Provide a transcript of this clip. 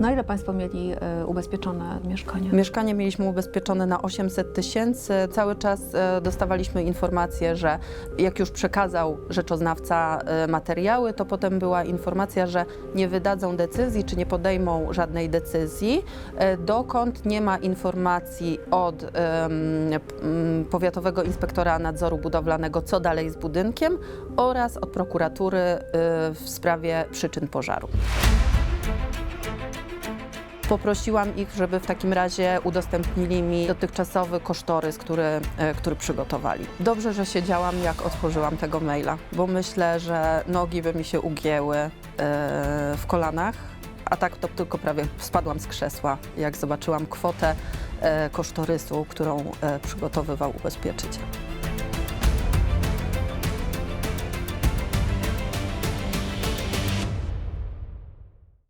Na ile Państwo mieli e, ubezpieczone mieszkanie? Mieszkanie mieliśmy ubezpieczone na 800 tysięcy. Cały czas e, dostawaliśmy informację, że jak już przekazał rzeczoznawca e, materiały, to potem była informacja, że nie wydadzą decyzji, czy nie podejmą żadnej decyzji, dokąd nie ma informacji od Powiatowego Inspektora Nadzoru Budowlanego, co dalej z budynkiem oraz od prokuratury w sprawie przyczyn pożaru. Poprosiłam ich, żeby w takim razie udostępnili mi dotychczasowy kosztorys, który, e, który przygotowali. Dobrze, że siedziałam, jak otworzyłam tego maila, bo myślę, że nogi by mi się ugięły e, w kolanach, a tak to tylko prawie spadłam z krzesła, jak zobaczyłam kwotę e, kosztorysu, którą przygotowywał ubezpieczyciel.